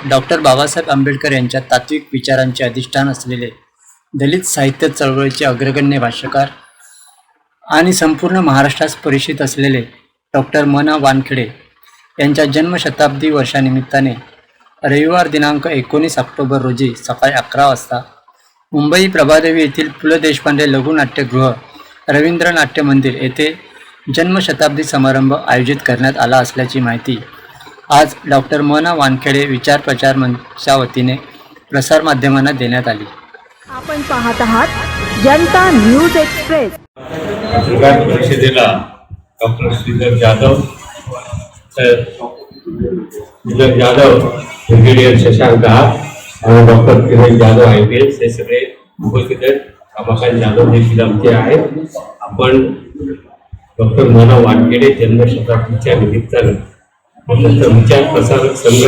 Doctor Babasaheb Ambedkar यांच्या तात्विक विचारांचे अधिष्ठान असलेले दलित साहित्य चळवळीचे अग्रगण्य भाष्यकार आणि संपूर्ण महाराष्ट्रास परिचित असलेले डॉक्टर मना वानखेडे यांच्या जन्मशताब्दी वर्षानिमित्ताने रविवार दिनांक एकोणीस ऑक्टोबर रोजी सकाळी अकरा वाजता मुंबई प्रभादेवी येथील पु ल देशपांडे लघुनाट्यगृह रवींद्र नाट्य मंदिर येथे जन्मशताब्दी समारंभ आयोजित करण्यात आला असल्याची माहिती आज डॉक्टर मना वानखेडे विचार प्रचार मंचच्या वतीने प्रसारमाध्यमांना देण्यात आली. आपण पाहत आहात जनता न्यूज एक्सप्रेस. परिषदेला डॉक्टर श्रीधर जाधव तर श्रीधर जाधव ब्रिगेडियर शशांक आणि doctor Kiran Jadhav I P S हे सगळे उपस्थित आहेत. रमाकांत जाधव देखील आमचे आहेत. आपण डॉक्टर मोना वानखेडे जन्मशताब्दीच्या निमित्तानं विचार प्रसारक संघ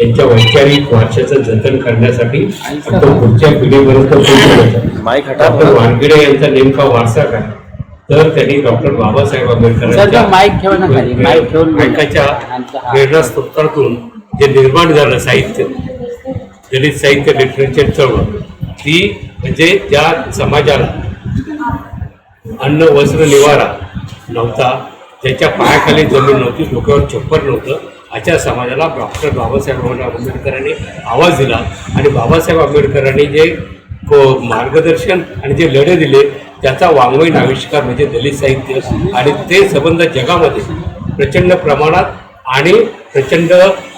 यांच्या वैचारिक वारशाचं जतन करण्यासाठी आपण पुढच्या पिढीपर्यंत डॉक्टर वानखेडे यांचा नेमका वारसा काय? तर त्यांनी डॉक्टर बाबासाहेब आंबेडकरांच्या माईक ठेवा ना खाली, माईक ठेवून बोला. माईकाच्या प्रेरणास्त्रोतातून जे निर्माण झालं साहित्य दलित साहित्य लिटरेचर चळवळ ती म्हणजे त्या समाजाला अन्न वस्त्र निवारा नव्हता त्याच्या पायाखाली जमीन नव्हती डोक्यावर छप्पर नव्हतं. अशा समाजाला डॉक्टर बाबासाहेब आंबेडकरांनी आवाज दिला. आणि बाबासाहेब आंबेडकरांनी जे को- मार्गदर्शन आणि जे लढे दिले त्याचा वाङ्मयीन आविष्कार म्हणजे दलित साहित्य आणि ते संबंध जगामध्ये प्रचंड प्रमाणात आणि प्रचंड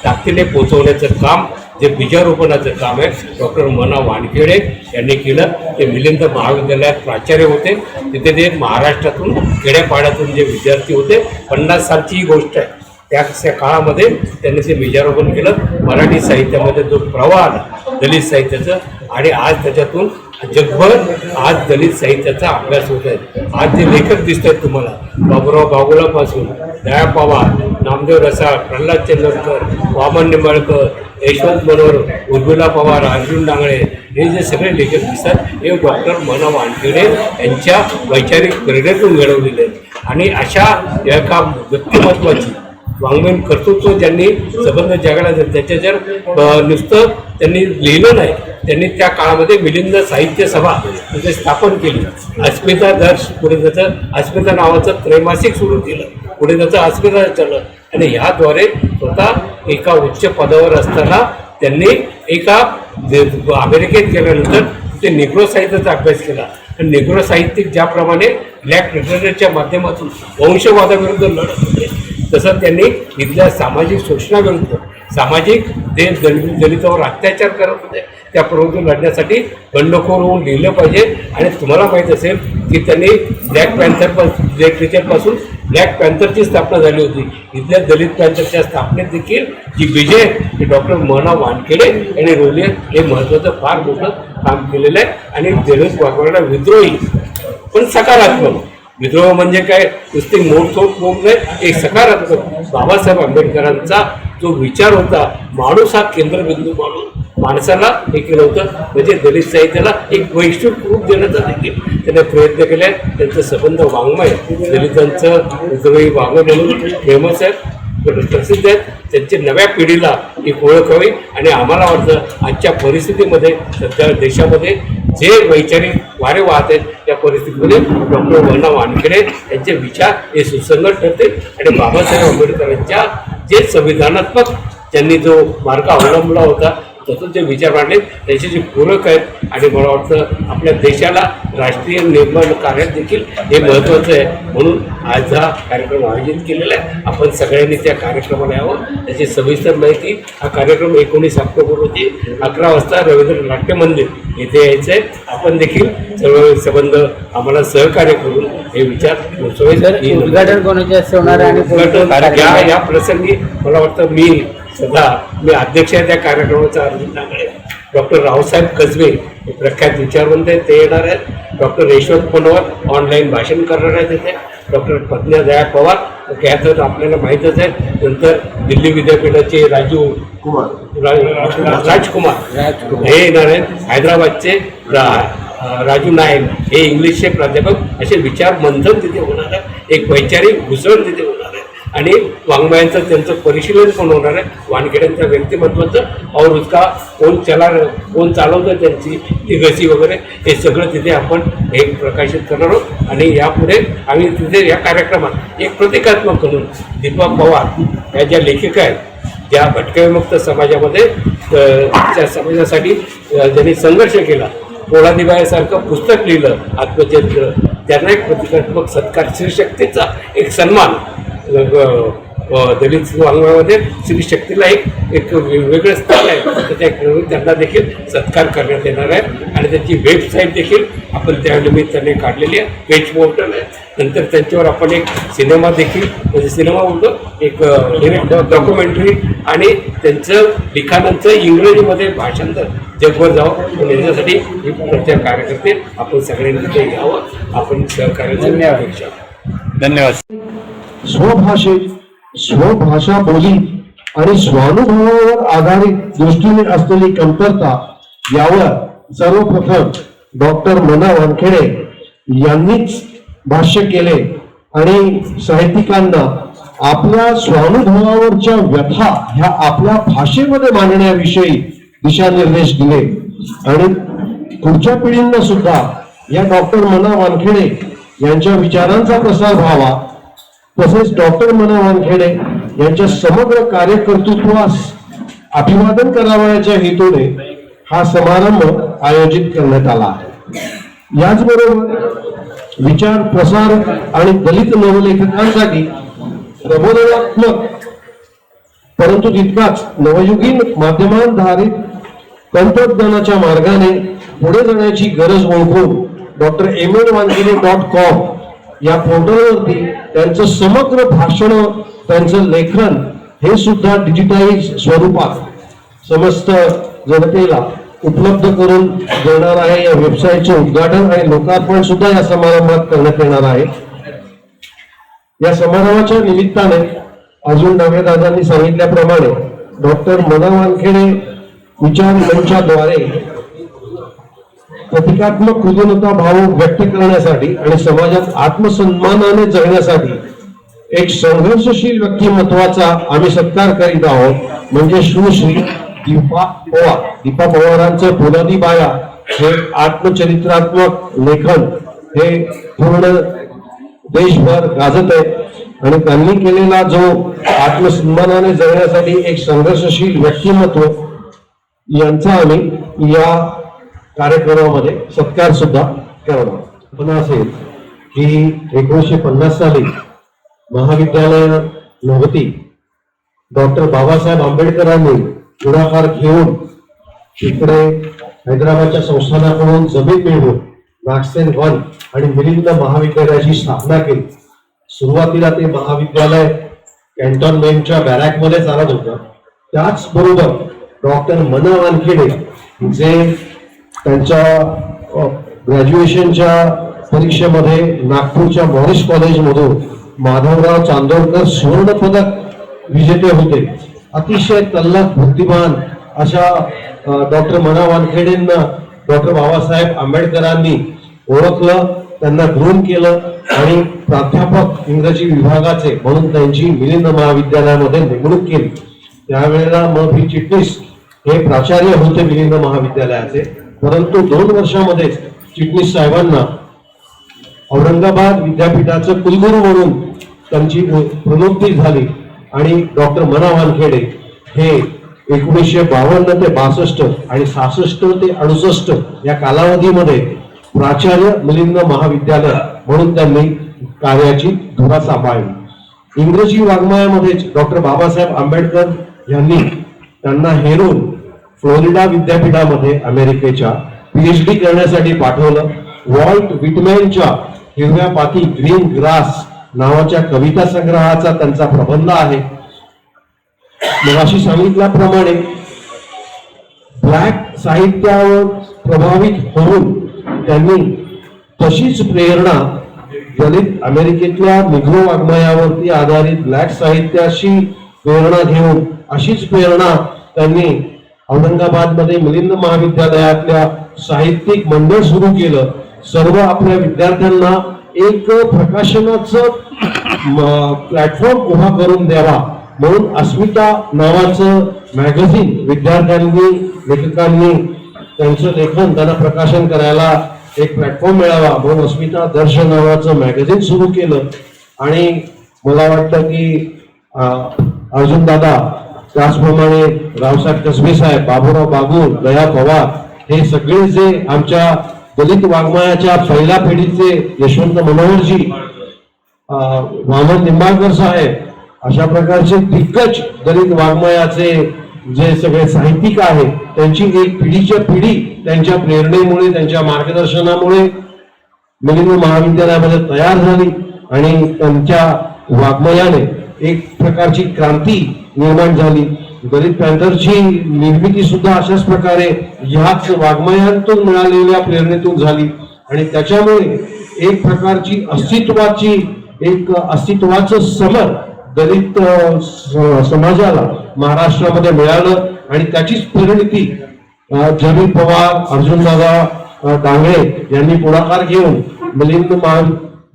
ताकदीने पोचवण्याचं काम जे बीजारोपणाचं काम आहे डॉक्टर मना वानखेडे यांनी केलं. ते मिलिंद महाविद्यालयात प्राचार्य होते. तिथे ते महाराष्ट्रातून खेड्यापाड्यातून जे विद्यार्थी होते पन्नास सालची ही गोष्ट आहे. त्या काळामध्ये त्यांनी ते बीजारोपण केलं. मराठी साहित्यामध्ये जो प्रवाह आला दलित साहित्याचं आणि आज त्याच्यातून जगभर आज दलित साहित्याचा अभ्यास होत आहे. आज जे लेखक दिसत आहेत तुम्हाला बाबुराव बागुलापासून दया पवार नामदेव रसाळ प्रल्हाद चंद्रकर वामन निंबाळकर यशवंत मनोहर उर्मिला पवार अर्जुन डांगळे हे जे सगळे लेखक दिसतात हे डॉक्टर मना वानखेडे यांच्या वैचारिक प्रेरणेतून घडवलेले आहेत. आणि अशा एका व्यक्तिमत्वाची वाङ्मयीन कर्तृत्व ज्यांनी संबंध जगाला त्याच्या जर नुसतं त्यांनी लिहिलं नाही त्यांनी त्या काळामध्ये मिलिंद साहित्य सभा तिथे स्थापन केली. अस्मिता दर्श पुढे त्याचं अस्मिता नावाचं त्रैमासिक सुरू केलं पुढे त्याचं अस्मिता चाललं आणि ह्याद्वारे स्वतः एका उच्च पदावर असताना त्यांनी एका अमेरिकेत गेल्यानंतर ते निग्रो साहित्याचा अभ्यास केला. आणि निग्रो साहित्यिक ज्याप्रमाणे ब्लॅक लिटरेचरच्या माध्यमातून वंशवादाविरुद्ध लढत होते तसं त्यांनी इथल्या सामाजिक शोषणाविरुद्ध सामाजिक ते दलित दलितावर अत्याचार करत होते. त्या प्रवृत्ती लढण्यासाठी बंडखोर होऊन लिहिलं पाहिजे. आणि तुम्हाला माहीत असेल की त्यांनी ब्लॅक पॅन्थर लिटरेचरपासून ब्लॅक पॅन्थरची स्थापना झाली होती. इथल्या दलित पॅन्थरच्या स्थापनेत देखील जी विजय हे डॉक्टर मोहना वानखेडे आणि रोलियन हे महत्त्वाचं फार मोठं काम केलेलं आहे. आणि दलित वाघवाला विद्रोही पण सकारात्मक. विद्रोह म्हणजे काय? नुसते मोडतोड होत नाही एक सकारात्मक. बाबासाहेब आंबेडकरांचा जो विचार होता माणूस हा केंद्रबिंदू माणूस माणसाला हे केलं होतं म्हणजे दलित साहित्याला एक वैश्विक रूप देण्याचा देखील त्याने प्रयत्न केले त्यांचं संबंध वाङ्मय. दलितांचं जवळ वाङ्मय म्हणून फेमस आहे प्रसिद्ध आहेत. त्यांची नव्या पिढीला एक ओळख हवी आणि आम्हाला वाटतं आजच्या परिस्थितीमध्ये सध्या देशामध्ये जे वैचारिक वारे वाहत आहेत त्या परिस्थितीमध्ये डॉक्टर वना वानखेडे यांचे विचार हे सुसंगत ठरतील आणि बाबासाहेब आंबेडकरांच्या जे संविधानात्मक त्यांनी जो मार्ग अवलंबला होता जे विचार मांडले त्याचे जे पूरक आहेत आणि मला वाटतं आपल्या देशाला राष्ट्रीय निर्माण कार्यात देखील हे महत्त्वाचं आहे. म्हणून आज हा कार्यक्रम आयोजित केलेला आहे. आपण सगळ्यांनी त्या कार्यक्रमाला यावं. त्याची सविस्तर माहिती हा कार्यक्रम एकोणीस ऑक्टोबर रोजी अकरा वाजता रवींद्र नाट्य मंदिर येथे यायचं आहे. आपण देखील सर्व संबंध आम्हाला सहकार्य करून हे विचार उद्घाटन कोणाचे होणार आहे आणि या प्रसंगी मला वाटतं मी सदा मी अध्यक्ष आहे त्या कार्यक्रमाचा अर्जुन डांगळे डॉक्टर रावसाहेब कसबे हे प्रख्यात विचारवंत आहेत ते येणार आहेत. डॉक्टर यशवंत मनोहर ऑनलाईन भाषण करणार आहेत तिथे डॉक्टर पद्मा दया पवार तर आपल्याला माहीतच आहे. नंतर दिल्ली विद्यापीठाचे राजू रा- राजकुमार हे येणार आहेत. हैदराबादचे रा- राजू नाईक हे इंग्लिशचे प्राध्यापक. असे विचार मंथन तिथे होणार आहे. एक वैचारिक घुसळ तिथे होणार आणि वाङ्मयांचं त्यांचं परिशीलन पण होणार आहे. वानखेड्यांच्या व्यक्तिमत्वाचं और उसका कोण चला कोण चालवतं त्यांची ती लिगसी वगैरे हे सगळं तिथे आपण हे प्रकाशित करणार आहोत. आणि यापुढे आम्ही तिथे या कार्यक्रमात एक प्रतिकात्मक करून दीपक पवार या ज्या लेखिका आहेत ज्या भटक्याविमुक्त समाजामध्ये त्या समाजासाठी ज्यांनी संघर्ष केला पोळादिबायासारखं पुस्तक लिहिलं आत्मचरित्र त्यांना एक प्रतिकात्मक सत्कार श्रीशक्तीचा एक सन्मान दलित वाङ्मयामध्ये श्रीशक्तीला एक एक वेगळं स्थान आहे. तर त्या त्यांना देखील सत्कार करण्यात येणार आहे. आणि त्याची वेबसाईट देखील आपण त्या निमित्ताने काढलेली आहे. पेज पोर्टल आहे. नंतर त्यांच्यावर आपण एक सिनेमा देखील म्हणजे सिनेमा बोलतो एक डॉक्युमेंटरी आणि त्यांचं लिखाणांचं इंग्रजीमध्ये भाषांतर. जगभर जावं याच्यासाठी हे प्रत्येक कार्यकर्ते आपण सगळ्यांनी तिथे यावं आपण सहकार्याची अपेक्षा. धन्यवाद. स्वभाषेत स्वभाषा बोली आणि स्वानुभवावर आधारित दृष्टीने असलेली कमतरता यावर सर्वप्रथम डॉक्टर मना वानखेडे यांनीच भाष्य केले आणि साहित्यिकांना आपल्या स्वानुभवावरच्या व्यथा ह्या आपल्या भाषेमध्ये मांडण्याविषयी दिशानिर्देश दिले. आणि पुढच्या पिढींना सुद्धा या डॉक्टर मना वानखेडे यांच्या विचारांचा प्रसार व्हावा तसेच डॉक्टर मना वानखेडे यांच्या समग्र कार्यकर्तृत्वास अभिवादन करावयाच्या हेतूने हा समारंभ आयोजित करण्यात आला आहे. याचबरोबर विचार प्रसार आणि दलित नवलेखकांसाठी प्रबोधनात्मक परंतु तितकाच नवयुगीन माध्यमांधारित तंत्रज्ञानाच्या मार्गाने पुढे जाण्याची गरज ओळखून doctor M L Wankhede dot com या पोर्टलवरती त्यांचं समग्र भाषण त्यांचं लेखन हे सुद्धा डिजिटाईज स्वरूपात समस्त जनतेला उपलब्ध करून देणार आहे. या वेबसाईटचे उद्घाटन आणि लोकार्पण सुद्धा या समारंभात करण्यात येणार आहे. या समारंभाच्या निमित्ताने अजून नव्हे दादांनी सांगितल्याप्रमाणे डॉक्टर मना वानखेडे विचार मंचाद्वारे प्रतिकात्मक कृतज्ञता भाव व्यक्त करण्यासाठी आणि समाजात आत्मसन्मानाने जगण्यासाठी एक संघर्षशील व्यक्तिमत्वाचा आम्ही सत्कार करीत आहोत. म्हणजे सुश्री दीपा पवार. दीपा पवारांचं फुलादी बाया हे आत्मचरित्रात्मक लेखन हे पूर्ण देशभर गाजत आहे. आणि त्यांनी केलेला जो आत्मसन्मानाने जगण्यासाठी एक संघर्षशील व्यक्तिमत्व यांचा आम्ही या कार्यक्रमामध्ये सत्कार सुद्धा करावा. पण असेल की एकोणीसशे पन्नास साली महाविद्यालय नव्हती. डॉक्टर बाबासाहेब आंबेडकरांनी पुढाकार घेऊन इकडे हैदराबादच्या संस्थानाकडून जमीन मिळवून मॅक्सेन वन आणि मिलिंद महाविद्यालयाची स्थापना केली. सुरुवातीला ते महाविद्यालय कॅन्टॉनमेंटच्या बॅरॅकमध्ये चालत होतं. त्याचबरोबर डॉक्टर मना वानखेडे जे त्यांच्या ग्रॅज्युएशनच्या परीक्षेमध्ये नागपूरच्या मॉरिस कॉलेजमधून माधवराव चांदोरकर सुवर्णपदक विजेते होते. अतिशय तल्लख बुद्धिमान अशा डॉक्टर मना वानखेडेंना डॉक्टर बाबासाहेब आंबेडकरांनी ओळखलं त्यांना ग्रूम केलं आणि प्राध्यापक इंग्रजी विभागाचे म्हणून त्यांची मिलिंद महाविद्यालयामध्ये नेमणूक केली. त्यावेळेला मग ही चिटणीस हे प्राचार्य होते मिलिंद महाविद्यालयाचे. परंतु दोन वर्षामध्येच चिटणीस साहेबांना औरंगाबाद विद्यापीठाचं कुलगुरू म्हणून त्यांची प्रोन्नती झाली आणि डॉक्टर मना वानखेडे हे एकोणीसशे बावन्न ते बासष्ट आणि सहासष्ट ते अडुसष्ट या कालावधीमध्ये प्राचार्य मिलिंद महाविद्यालय म्हणून त्यांनी कार्याची धुरा सांभाळली इंग्रजी वाङ्मयामध्येच डॉक्टर बाबासाहेब आंबेडकर यांनी त्यांना हेरून फ्लोरिडा विद्यापीठामध्ये अमेरिकेच्या पीएचडी करण्यासाठी पाठवलं. वॉल्ट विटमॅनच्या हिरव्या पाती ग्रीन ग्रास नावाच्या कविता संग्रहाचा त्यांचा प्रबंध आहे. मगाशी सांगितल्याप्रमाणे ब्लॅक साहित्यावर प्रभावित होऊन त्यांनी तशीच प्रेरणा दलित अमेरिकेतल्या निग्रो वाङ्मयावरती आधारित ब्लॅक साहित्याशी प्रेरणा घेऊन अशीच प्रेरणा त्यांनी औरंगाबादमध्ये मिलिंद महाविद्यालयातल्या साहित्यिक मंडळ सुरू केलं. सर्व आपल्या विद्यार्थ्यांना एक प्रकाशनाचं प्लॅटफॉर्म उभा करून द्यावा. म्हणून अस्मिता नावाचं मॅगझिन विद्यार्थ्यांनी लेखकांनी त्यांचं लेखन त्यांना प्रकाशन करायला एक प्लॅटफॉर्म मिळावा. म्हणून अस्मिता दर्श नावाचं मॅगझिन सुरू केलं. आणि मला वाटतं की अर्जुन दादा त्याचप्रमाणे रावसाहेब कसबे साहेब बाबूराव बागुल दया पवार हे सगळे जे आमच्या दलित वाङ्मयाच्या पहिल्या पिढीचे यशवंत मनोहरजी वामन निंबाळकर साहेब अशा प्रकारचे दिग्गज दलित वाङ्मयाचे जे सगळे साहित्यिक आहेत त्यांची एक पिढीच्या पिढी त्यांच्या प्रेरणेमुळे त्यांच्या मार्गदर्शनामुळे मिलिंद महाविद्यालयामध्ये तयार झाली आणि त्यांच्या वाङ्मयाने एक प्रकारची क्रांती निर्माण झाली. दलित पॅन्थरची निर्मिती सुद्धा अशाच प्रकारे ह्याच वाङ्मयातून मिळालेल्या प्रेरणेतून झाली. आणि त्याच्यामुळे एक प्रकारची अस्तित्वाची एक अस्तित्वाचं समर दलित समाजाला महाराष्ट्रामध्ये मिळालं. आणि त्याचीच परिणिती अ, जमीन पवार अर्जुनदादा डांगळे यांनी पुढाकार घेऊन मिलिंद मान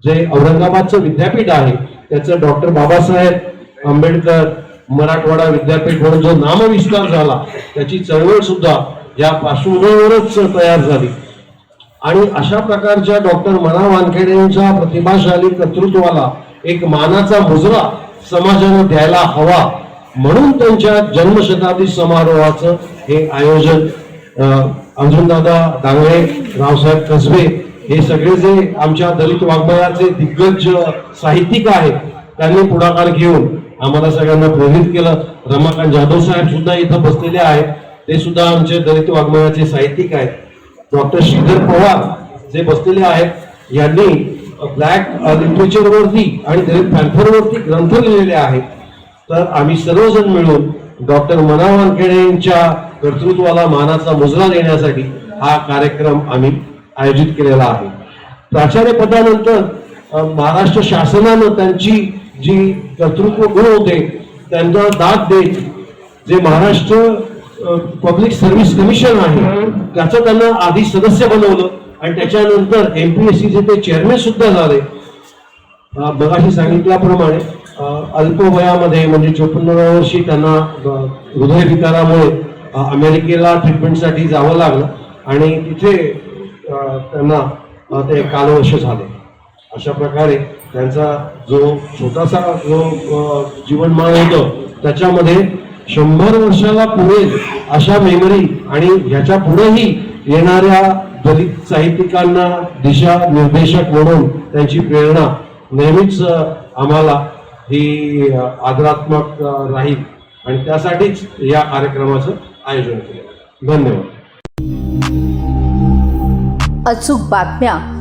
जे औरंगाबादचं विद्यापीठ आहे त्याचं डॉक्टर बाबासाहेब आंबेडकर मराठवाडा विद्यापीठ म्हणून जो नामविस्तार झाला त्याची चळवळ सुद्धा या पार्श्वभूमीवरच तयार झाली. आणि अशा प्रकारच्या डॉक्टर मना वानखेडे यांच्या प्रतिभाशाली कर्तृत्वाला एक मानाचा मुजरा समाजाने द्यायला हवा म्हणून त्यांच्या जन्मशताब्दी समारोहाचं हे आयोजन अर्जुनदादा दांगळे रावसाहेब कसबे हे सगळे जे आमच्या दलित वाङ्मयाचे दिग्गज साहित्यिक आहेत त्यांनी पुढाकार घेऊन आम्हाला सगळ्यांना प्रेरित केलं. रमाकांत जाधव साहेब सुद्धा इथं बसलेले आहेत. ते सुद्धा आमचे दलित वाङ्मयाचे साहित्यिक आहेत. डॉक्टर श्रीधर पवार जे बसलेले आहेत यांनी ब्लॅक लिटरेचरवरती आणि दलित पॅन्थरवरती ग्रंथ लिहिलेले आहेत. तर आम्ही सर्वजण मिळून डॉक्टर मना वानखेडे यांच्या कर्तृत्वाला मानाचा मुजरा देण्यासाठी हा कार्यक्रम आम्ही आयोजित केलेला आहे. प्राचार्य पदानंतर महाराष्ट्र शासनानं त्यांची जी कर्तृत्व गुण होते त्यांचा दाद देत जे महाराष्ट्र पब्लिक सर्व्हिस कमिशन आहे त्याचं त्यांना आधी सदस्य बनवलं आणि त्याच्यानंतर एमपीएससीचे ते चेअरमॅन सुद्धा झाले. मगाशी सांगितल्याप्रमाणे अल्प वयामध्ये म्हणजे चोपन्नाव्या वर्षी त्यांना हृदयविकारामुळे अमेरिकेला ट्रीटमेंटसाठी जावं लागलं आणि तिथे त्यांना ते कालवर्ष झाले. अशा प्रकारे त्यांचा जो छोटासा जो जीवनमान होतं त्याच्यामध्ये शंभर वर्षाला पुरेल अशा मेमरी आणि ह्याच्या पुढेही येणाऱ्या दलित साहित्यिकांना दिशा निर्देशक म्हणून त्यांची प्रेरणा नेहमीच आम्हाला ही आदरात्मक राहील. आणि त्यासाठीच या कार्यक्रमाचं आयोजन केलं. धन्यवाद. अचूक बातम्या